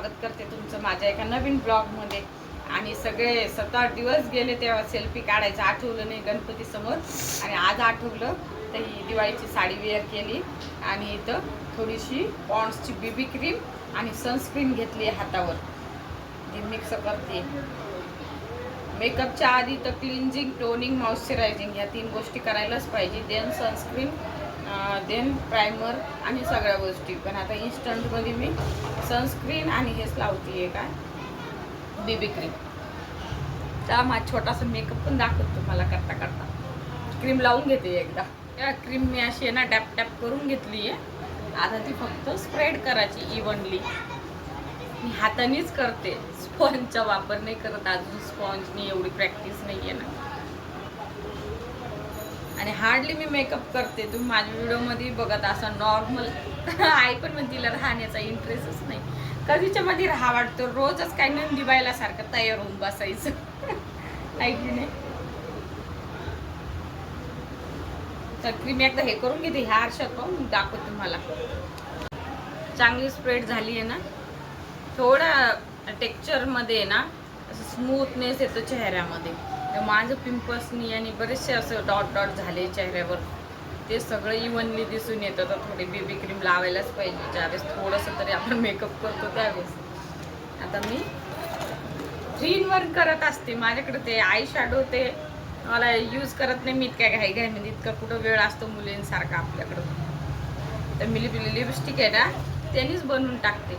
स्वागत करते तुमचं माझ्या एका नवीन ब्लॉगमध्ये. आणि सगळे सत आठ दिवस गेले तेव्हा सेल्फी काढायचं आठवलं नाही गणपती समोर आणि आज आठवलं तर ही दिवाळीची साडी वेअर केली. आणि इथं थोडीशी पॉन्ड्सची बीबी क्रीम आणि सनस्क्रीन घेतली हातावर. जी मिक्स करते. मेकअपच्या आधी तर क्लिन्झिंग टोनिंग मॉइश्चरायझिंग ह्या तीन गोष्टी करायलाच पाहिजे. देन सनस्क्रीन देन प्रायमर आणि सगळ्या गोष्टी. पण आता इन्स्टंटमध्ये मी सनस्क्रीन आणि हेच लावते आहे. काय बेबी क्रीम त्या माझा छोटासा मेकअप पण दाखवतो तुम्हाला करता करता. क्रीम लावून घेते एकदा. त्या क्रीम मी अशी आहे ना टॅप टॅप करून घेतली आहे. आता ती फक्त स्प्रेड करायची इव्हनली मी हातानेच करते. स्पॉन्जचा वापर नाही करत अजून. स्पॉन्जनी एवढी प्रॅक्टिस नाही आहे ना. आणि हार्डली मी मेकअप करते. तुम्ही माझ्या व्हिडिओमध्ये बघत असं नॉर्मल आई पण मग तिला राहण्याचा इंटरेस्टच नाही. कधीच्या मध्ये राहा वाटतो. रोजच काही नंदी सारखं तयार होऊन बसायचं. आहे की नाही? तर क्रीम एकदा हे करून घेते. ह्या आरशात पाहून दाखवते तुम्हाला. चांगली स्प्रेड झाली आहे ना. थोडा टेक्चरमध्ये आहे ना असं स्मूथनेस येतो चेहऱ्यामध्ये. तर माझं पिंपल्सनी आणि बरेचसे असं डॉट डॉट झाले चेहऱ्यावर. ते सगळं इव्हनली दिसून येतं. तर थोडी बेबी क्रीम लावायलाच पाहिजे. ज्यावेळेस थोडंसं तरी आपण मेकअप करतो त्यावेळेस. आता मी थ्री इन वन करत असते. माझ्याकडे ते आय शॅडो ते मला यूज करत नाही. मी इतक्या घाई घाई म्हणजे इतका कुठं वेळ असतो मुलींसारखा आपल्याकडं. तर मी लिपस्टिक आहे ना त्यांनीच बनवून टाकते.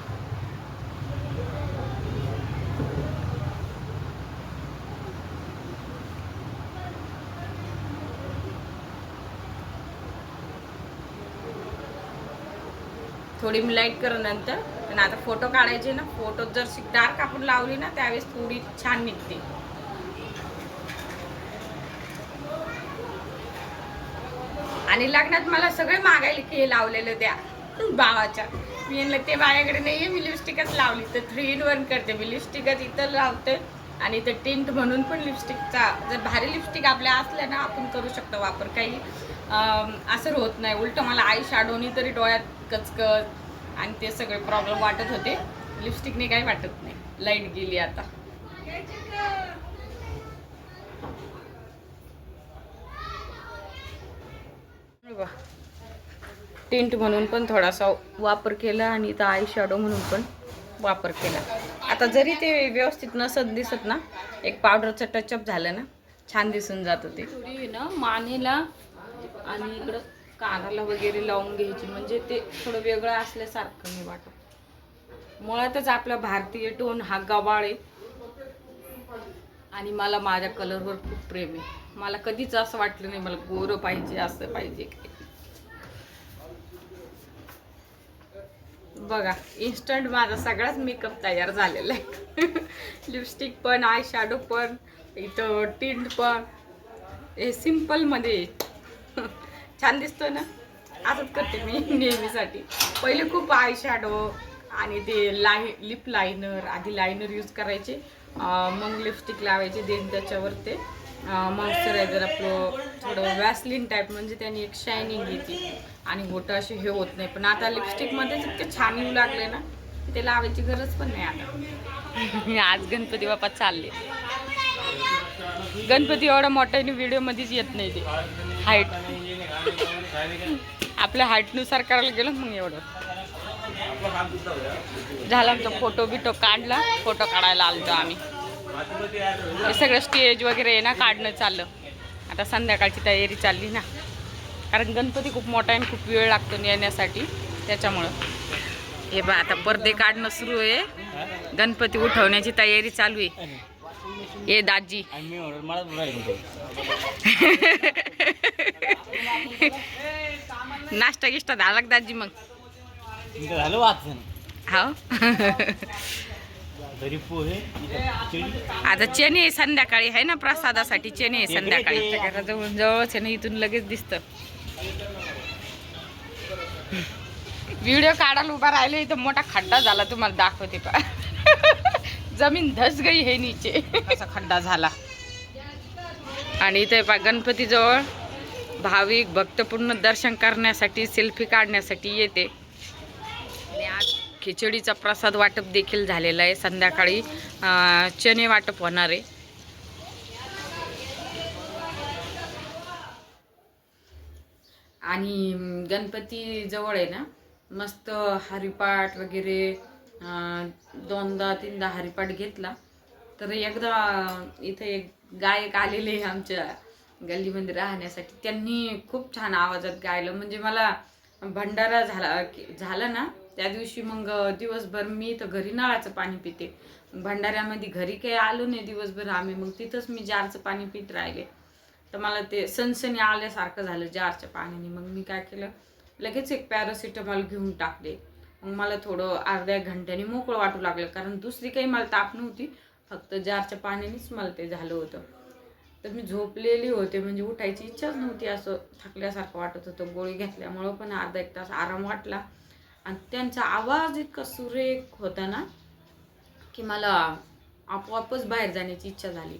थोडी मी लाइट करू नंतर पण आता फोटो काढायचे ना फोटो जर डार्क आपण लावली ना त्यावेळेस थोडी छान निघते. आणि लग्नात मला सगळे मागायला की हे लावलेलं द्या. भावाच्या. मी यांना ते माझ्याकडे आहे मी लिपस्टिकच लावली. तर थ्री इन वन करते. मी लिपस्टिकच इथं लावते. आणि ते टिंट म्हणून पण लिपस्टिकचा जर भारी लिपस्टिक आपल्या असल्या ना आपण करू शकतो वापर. काही असं होत नाही. उलट मला आई शाडोनी तरी डोळ्यात कचकच आणि ते सगळे प्रॉब्लेम वाटत होते. लिपस्टिकने काही वाटत नाही. लाइट गेली आता. टिंट म्हणून पण थोडासा वापर केला आणि तर आय शॅडो म्हणून पण वापर केला. आता जरी ते व्यवस्थित नसत दिसत ना एक पावडरचं टचअप झालं ना छान दिसून जात होते ना मानेला आणि इकडं कानाला वगैरे लावून घ्यायची. म्हणजे ते थोडं वेगळं असल्यासारखं नाही वाटत. मुळातच आपला भारतीय टोन हा गवाळ आहे. आणि मला माझ्या कलरवर खूप प्रेम आहे. मला कधीच असं वाटलं नाही मला गोरं पाहिजे असं पाहिजे. बघा इन्स्टंट माझा सगळाच मेकअप तयार झालेला आहे. लिपस्टिक पण आय शॅडो पण इथं टिंट पण. हे सिम्पलमध्ये छान दिसतो ना? असंच करते मी नेहमीसाठी. पहिले खूप आय शॅडो आणि ते लाय लिप लायनर आधी लायनर यूज करायचे. मग लिपस्टिक लावायचे देन त्याच्यावर ते मॉइश्चरायझर आपलं थोडं वॅसलिन टाईप म्हणजे त्याने एक शायनिंग येते. आणि मोठं असे हे होत नाही. पण आता लिपस्टिकमध्येच इतके छान येऊ लागले ना की ते लावायची गरज पण नाही आता. आज गणपती बाप्पा चालले. गणपती एवढा मोठ्याने व्हिडिओमध्येच येत नाही ते. हाईट आपल्या हाईटनुसार करायला गेलो मग एवढं. झाला आमचा फोटो बिटो काढला. फोटो काढायला आलतो आम्ही. हे सगळं स्टेज वगैरे आहे ना काढणं चाललं. आता संध्याकाळची तयारी चालली ना. कारण गणपती खूप मोठा आहे आणि खूप वेळ लागतो येण्यासाठी त्याच्यामुळं. हे बा आता पडदे काढणं सुरू आहे. गणपती उठवण्याची तयारी चालू आहे. ये दाजी. नाश्ता गिष्टा झाला का दाजी मग? झालं वाचन हो आता चेने संध्याकाळी आहे ना प्रसादासाठी चेने संध्याकाळी. जवळच आहे ना इथून लगेच दिसतं. व्हिडिओ काढायला उभा राहिले इथं मोठा खड्डा झाला तुम्हाला दाखवते पा जमीन धस गई हे नीचे. असा खड्डा झाला. आणि इथे पा गणपतीजवळ भाविक भक्तपूर्ण दर्शन करण्यासाठी सेल्फी काढण्यासाठी येते. आणि आज खिचडीचा प्रसाद वाटप देखील झालेला आहे. संध्याकाळी चणे वाटप होणार आहे. आणि गणपती जवळ आहे ना मस्त हरिपाठ वगैरे दोनदा तीनदा हरिपाठ घेतला. तर एकदा इथे एक गायक आलेले आमच्या गल्लीमध्ये राहण्यासाठी. त्यांनी खूप छान आवाजात गायलं. म्हणजे मला भंडारा झाला झाला ना त्या दिवशी मग दिवसभर मी तर घरी नळाचं पाणी पिते. भंडाऱ्यामध्ये घरी काही आलो नाही दिवसभर आम्ही. मग तिथंच मी जारचं पाणी पित राहिले. तर मला ते सनसनी आल्यासारखं झालं जारच्या पाण्याने. मग मी काय केलं लगेच एक पॅरासिटामॉल घेऊन टाकले. मग मला थोडं अर्ध्या एक घंट्याने मोकळं वाटू लागलं कारण दुसरी काही मला ताप नव्हती फक्त जारच्या पाण्यानेच मला ते झालं होतं. तर मी झोपलेली होते म्हणजे उठायची इच्छाच नव्हती असं थकल्यासारखं वाटत होतं. गोळी घेतल्यामुळं पण अर्धा एक तास आराम वाटला. आणि त्यांचा आवाज इतका सुरेख होता ना की मला आपोआपच बाहेर जाण्याची इच्छा झाली.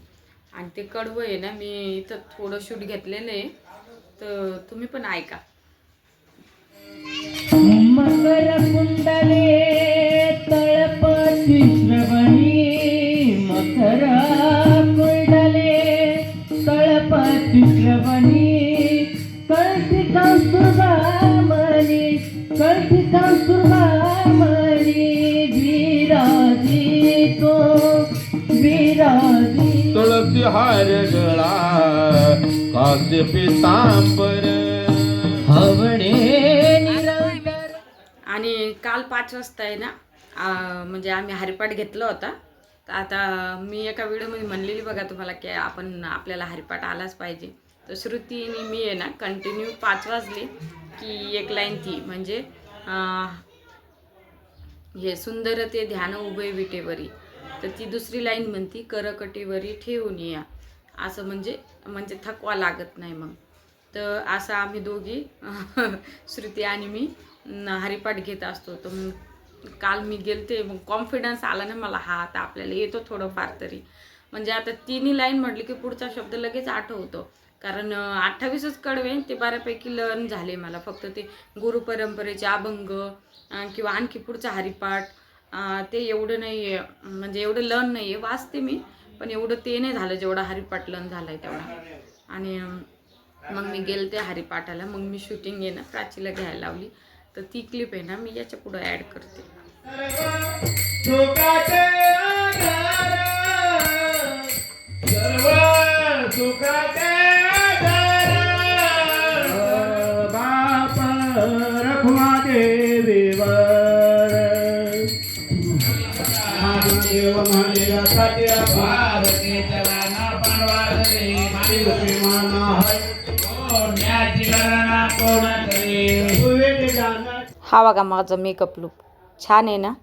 आणि ते कडवं आहे ना मी इथं थोडं शूट घेतलेलं आहे. तर तुम्ही पण ऐका. मकर कुंडले तळपती श्रवणी मकर कुंडले तळपती श्रवणी कळती कांसुरबामणी कळती कांसुरबामणी विराजी तो विराजी तुळसी हार गळा कास्य पितांबर. हवणे आणि काल पाच वाजता आहे ना म्हणजे आम्ही हरिपाठ घेतला होता. तर आता मी एका व्हिडिओमध्ये म्हणलेली बघा तुम्हाला की आपण आपल्याला हरिपाठ आलाच पाहिजे. तर श्रुती आणि मी आहे ना कंटिन्यू पाच वाजले की एक लाईन ती म्हणजे हे सुंदर ते ध्यान उभय विटेवरी. तर ती दुसरी लाईन म्हणती करकटेवरी ठेवून या. असं म्हणजे म्हणजे थकवा लागत नाही मग. तर असं आम्ही दोघी श्रुती आणि मी हरिपाठ घेत असतो. तर मग काल मी गेलते मग कॉन्फिडन्स आला ना मला हा आता आपल्याला येतो थोडंफार तरी. म्हणजे आता तिन्ही लाईन म्हटली की पुढचा शब्द लगेच आठवतो. कारण अठ्ठावीसच कडवे ते बऱ्यापैकी लर्न झाले मला. फक्त ते गुरुपरंपरेचे अभंग किंवा आणखी पुढचा हरिपाठ ते एवढं नाही आहे म्हणजे एवढं लर्न नाही आहे वाचते मी पण एवढं ते नाही झालं जेवढा हरिपाठ लर्न झाला आहे तेवढा. आणि मग मी गेले ते हरिपाठाला. मग मी शूटिंग आहे ना प्राचीला घ्यायला लावली. तर ती क्लिप आहे ना मी याच्या पुढं ॲड करते. हा बघा माझा मेकअप लुक छान आहे ना?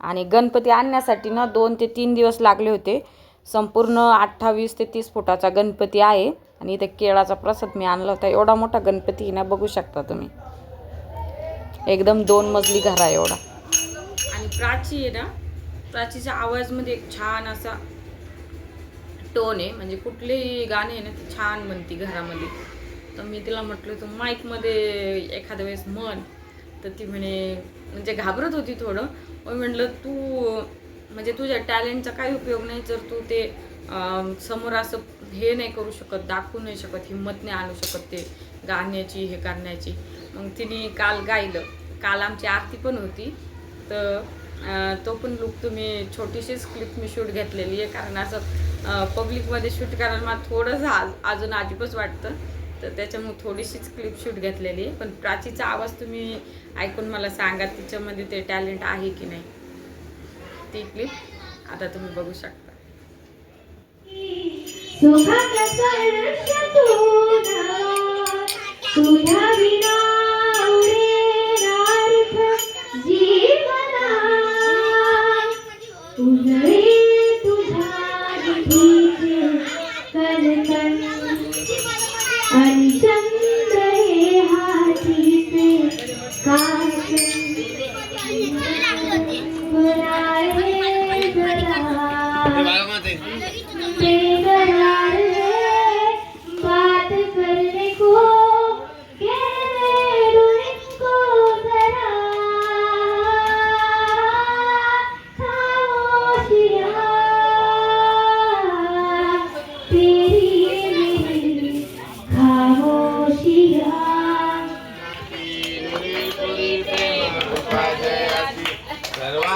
आणि गणपती आणण्यासाठी ना दोन ते तीन दिवस लागले होते. संपूर्ण अठ्ठावीस ते तीस फुटाचा गणपती आहे. आणि इथे केळाचा प्रसाद मी आणला होता. एवढा मोठा गणपती ना बघू शकता तुम्ही. एकदम दोन मजली घर आहे एवढा. आणि प्राची आहे ना? प्राचीच्या आवाजमध्ये एक छान असा टोन आहे म्हणजे कुठलेही गाणे आहे ना ते छान म्हणते घरामध्ये. तर मी तिला म्हटलं तर माईकमध्ये एखाद्या वेळेस म्हण. तर ती म्हणे म्हणजे घाबरत होती थोडं. मग म्हटलं तू म्हणजे तुझ्या टॅलेंटचा काही उपयोग नाही जर तू ते समोर असं हे नाही करू शकत दाखवू नाही शकत हिंमत नाही आणू शकत ते गाण्याची हे करण्याची. मग तिने काल गायलं. काल आमची आरती पण होती. तर तो पण लुक तुम्ही छोटीशीच क्लिप मी शूट घेतलेली आहे कारण असं पब्लिकमध्ये शूट करायला मला थोडंसं आज अजून अजिबच वाटतं. तर त्याच्यामुळे थोडीशीच क्लिप शूट घेतलेली आहे. पण प्राचीचा आवाज तुम्ही ऐकून मला सांगा तिच्यामध्ये ते टॅलेंट आहे की नाही. ती क्लिप आता तुम्ही बघू शकता.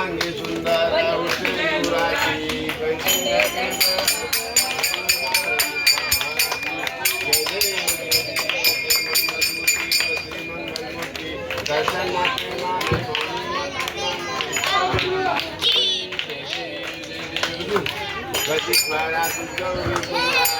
अंगी सुंदर उठुराची दर्शन माते गति महाराज गौरी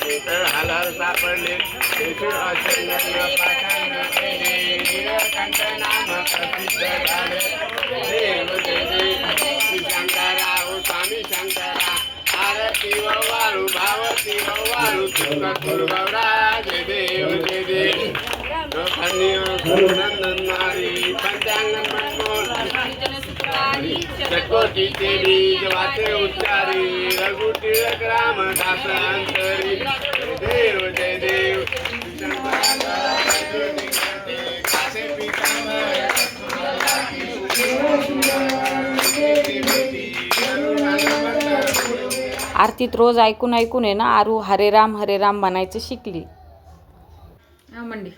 त्यामध्ये आवती तर हलर सापडले तेथे नाम प्रसिद्ध झाले देव जय जय स्वामी शंकरा आरती वाळू भावती गौरा जय देव जय देव नंदन नारी चकोटी तेरी वाचे उच्चारी रघु टिळक राम दास अंतरी. जय देव जय देव. कासे पीतांबर आरतीत रोज ऐकून ऐकून आहे ना आरू हरे राम हरे राम म्हणायचं शिकली. हा मंडी.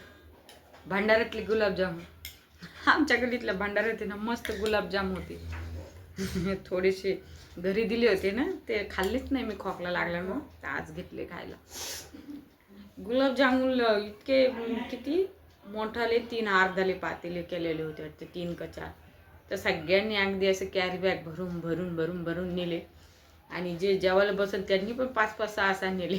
भंडाऱ्यातले गुलाबजाम आमच्या गलीतल्या भंडाऱ्यात ना मस्त गुलाबजाम होते. थोडेसे घरी दिले होते ना ते खाल्लेच नाही मी खोकला लागल्यामुळं तर आज घेतले खायला. गुलाबजामुन इतके किती मोठाले तीन अर्धाले पातेले केलेले होते वाटते तीन का चार. तर सगळ्यांनी अगदी असं कॅरी बॅग भरून भरून भरून भरून नेले. आणि जे जेवायला बसल त्यांनी पण पाच पाच सहा सहा नेले.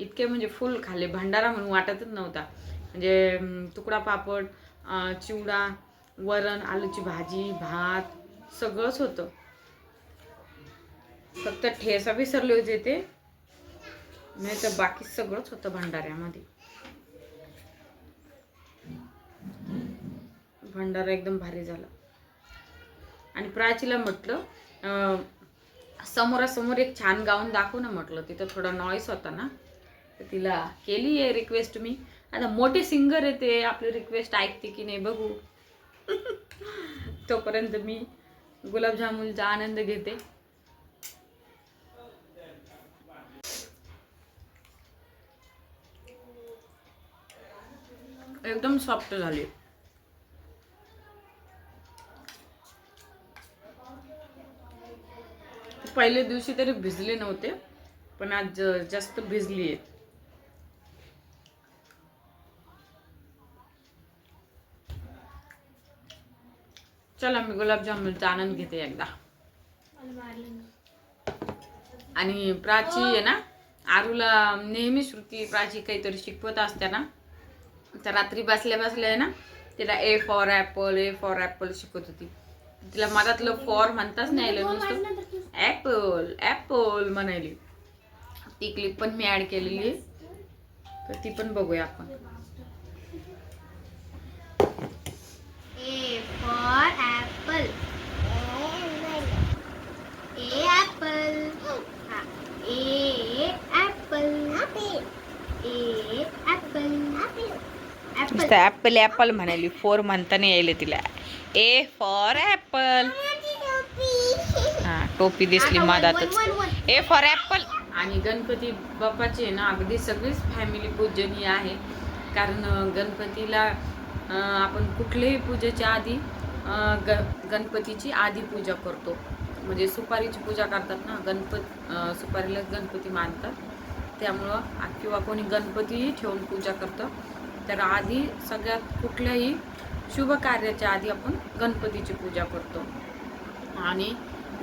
इतके म्हणजे फुल खाल्ले. भंडारा म्हणून वाटतच नव्हता. म्हणजे तुकडा पापड चिवडा वरण आलूची भाजी भात सगळंच होतं. फक्त ठेसा विसरले होते ते. नाही तर बाकी सगळंच होतं भंडाऱ्यामध्ये. भंडारा एकदम भारी झाला. आणि प्राचीला म्हटलं समोरासमोर एक छान गाऊन दाखव ना म्हटलं. तिथं थोडा नॉईस होता ना. तर तिला केली आहे रिक्वेस्ट मी. आता मोठे सिंगर आहे ते. आपली रिक्वेस्ट ऐकते की नाही बघू. तोपर्यंत मी गुलाबजामुनचा आनंद घेते. एकदम सॉफ्ट झाली. पहिल्या दिवशी तरी भिजले नव्हते पण आज जास्त भिजली आहे चला मी गुलाबजामुनचा आनंद घेते एकदा. आणि प्राची आहे ना आरूला नेहमी श्रुती प्राची काहीतरी शिकवत असते ना तर रात्री बसल्या बसल्या आहे ना तिला A for apple A for apple शिकवत होती. तिला मधातलं फॉर म्हणताच नाही आलं नुसतं. ॲपल ॲपल म्हणायली. ती क्लिप पण मी ॲड केलेली आहे. तर ती पण बघूया आपण. A for apple. A apple. Ha. A apple. A apple. Apple. नुसतं ॲपल ॲपल म्हणाली फोर म्हणता नाही यायला तिला ए फॉर ॲपल हा टोपी दिसली मधातच ए फॉर ॲपल आणि गणपती बाप्पाची आहे ना अगदी सगळीच फॅमिली पूजनीय आहे कारण गणपतीला आपण कुठल्याही पूजेच्या आधी ग गणपतीची आधी पूजा करतो. म्हणजे सुपारीची पूजा करतात ना गणपत सुपारीला गणपती मानतात. त्यामुळं किंवा कोणी गणपतीही ठेवून पूजा करतं. तर आधी सगळ्यात कुठल्याही शुभ कार्याच्या आधी आपण गणपतीची पूजा करतो. आणि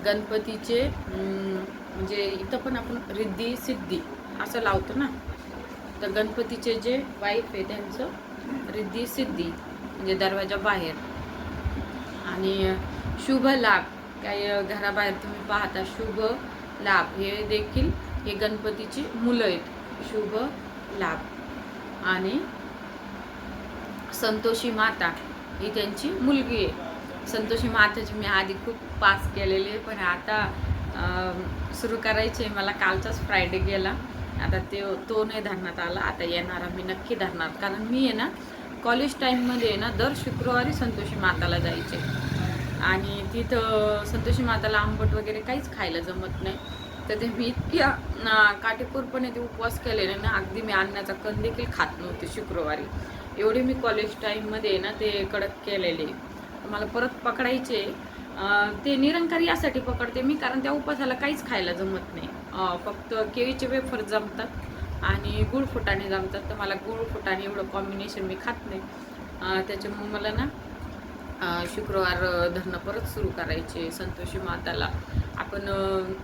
गणपतीचे म्हणजे इथं पण आपण रिद्धी सिद्धी असं लावतो ना. तर गणपतीचे जे वाईफ आहे त्यांचं रिद्धी सिद्धी म्हणजे दरवाजा बाहेर. आणि शुभ लाभ. काही घराबाहेर तुम्ही पाहता शुभ लाभ. हे देखील हे गणपतीची मुलं आहेत. शुभ लाभ. आणि संतोषी माता ही त्यांची मुलगी आहे. संतोषी माताची मी आधी खूप पास केलेली आहे पण आता सुरू करायचे मला कालचाच फ्रायडे गेला. आता ते तो नाही धरण्यात आला. आता येणारा मी नक्की धरणार. कारण मी आहे ना कॉलेज टाईममध्ये आहे ना दर शुक्रवारी संतोषी माताला जायचे. आणि तिथं संतोषी माताला आंबट वगैरे काहीच खायला जमत नाही. तर ते मी इतक्या काटेपूरपणे ते उपवास केलेले ना अगदी मी अन्नाचा कण देखील खात नव्हते शुक्रवारी. एवढे मी कॉलेज टाईममध्ये ना ते कडक केलेले. मला परत पकडायचे. ते निरंकारी यासाठी पकडते मी कारण त्या उपवासाला काहीच खायला जमत नाही. फक्त केळीचे वेफर जमतात. आणि गुळ फुटाणे जमतात तर मला गुळ फुटाणे एवढं कॉम्बिनेशन मी खात नाही. त्याच्यामुळे मला ना शुक्रवार धरणं परत सुरू करायचे संतोषी माताला. आपण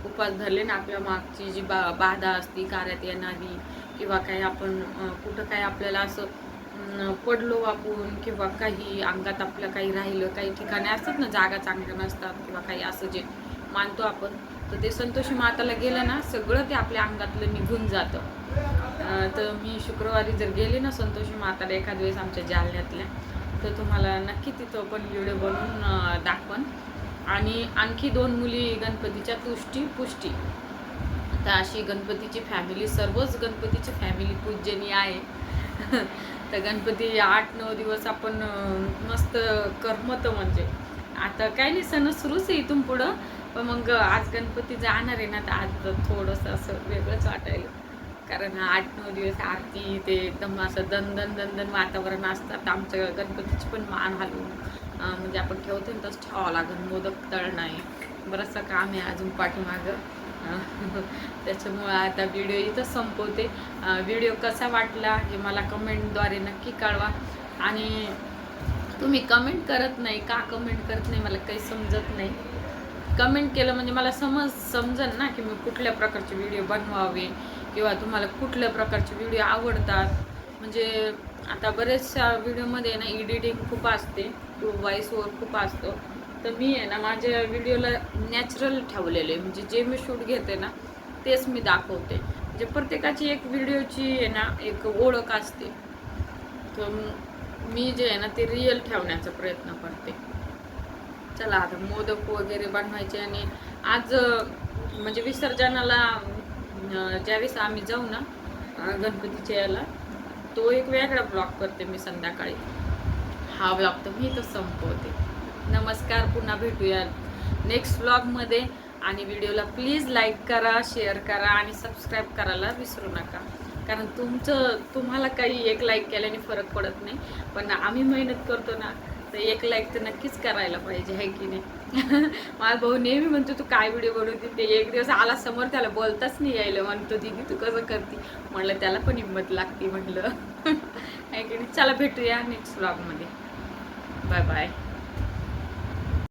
उपास धरले ना आपल्या मागची जी बा बाधा असती कार्यात येणारी किंवा काही आपण कुठं काय आपल्याला असं पडलो आपण किंवा काही अंगात आपलं काही राहिलं काही ठिकाणी असतात ना जागा चांगल्या नसतात किंवा काही असं जे मानतो आपण तर ते संतोषी माताला गेलं ना सगळं ते आपल्या अंगातलं निघून जातं. तर मी शुक्रवारी जर गेले ना संतोषी माताला एखाद वेळेस आमच्या जालन्यातल्या तर तुम्हाला नक्की तिथं पण व्हिडिओ बनवून अं, दाखवन. आणि आणखी दोन मुली गणपतीच्या तुष्टी पुष्टी. तर अशी गणपतीची फॅमिली सर्वच गणपतीची फॅमिली पूजनी आहे. तर गणपती आठ नऊ दिवस आपण मस्त करमत म्हणजे. आता काही नाही सण सुरूच आहे इथून पुढं. पण मग आज गणपती जाणार आहे ना तर आज थोडंसं असं वेगळंच वाटायला. कारण आठ नऊ दिवस आरती ते एकदम असं दन दन दन दन वातावरण असतात. आमचं गणपतीची पण मान हलवून म्हणजे आपण ठेवतो ना तसं ठेवावं लागेल. मोदक तळणं आहे बरंचसं काम आहे अजून पाठीमागं. त्याच्यामुळं आता व्हिडिओ इथं संपवते. व्हिडिओ कसा वाटला हे मला कमेंटद्वारे नक्की कळवा. आणि तुम्ही कमेंट करत नाही का कमेंट करत नाही मला काही समजत नाही. कमेंट केलं म्हणजे मला समज समजन ना की मी कुठल्या प्रकारचे व्हिडिओ बनवावे. किंवा तुम्हाला कुठल्या प्रकारचे व्हिडिओ आवडतात. म्हणजे आता बरेचशा व्हिडिओमध्ये ना एडिटिंग खूप असते व्हॉइस ओवर खूप असतो. तर मी आहे ना माझ्या व्हिडिओला नॅचरल ठेवलेले. म्हणजे जे मी शूट घेते ना तेच मी दाखवते. म्हणजे प्रत्येकाची एक व्हिडिओची आहे ना एक ओळख असते. तर मी जे आहे ना ते रिअल ठेवण्याचा प्रयत्न करते. चला आता मोदक वगैरे बनवायचे आणि आज म्हणजे विसर्जनाला ज्यावेळेस आम्ही जाऊ ना गणपतीच्या याला तो एक वेगळा ब्लॉग करते मी संध्याकाळी. हा ब्लॉग तर मी इथं संपवते. नमस्कार पुन्हा भेटूया नेक्स्ट ब्लॉगमध्ये आणि व्हिडिओला प्लीज लाईक करा शेअर करा आणि सबस्क्राईब करायला विसरू नका. कारण तुमचं तुम्हाला काही एक लाईक केल्याने फरक पडत नाही. पण आम्ही मेहनत करतो ना तर एक लाईक तर नक्कीच करायला पाहिजे आहे की नाही? माझा भाऊ नेहमी म्हणतो तू काय व्हिडिओ बनवते ते एक दिवस आला समोर त्याला बोलताच नाही यायला. म्हणतो दिदी तू कसं करते? म्हणलं त्याला पण हिंमत लागते. म्हटलं आहे की नाही? चला भेटूया नेक्स्ट ब्लॉगमध्ये बाय बाय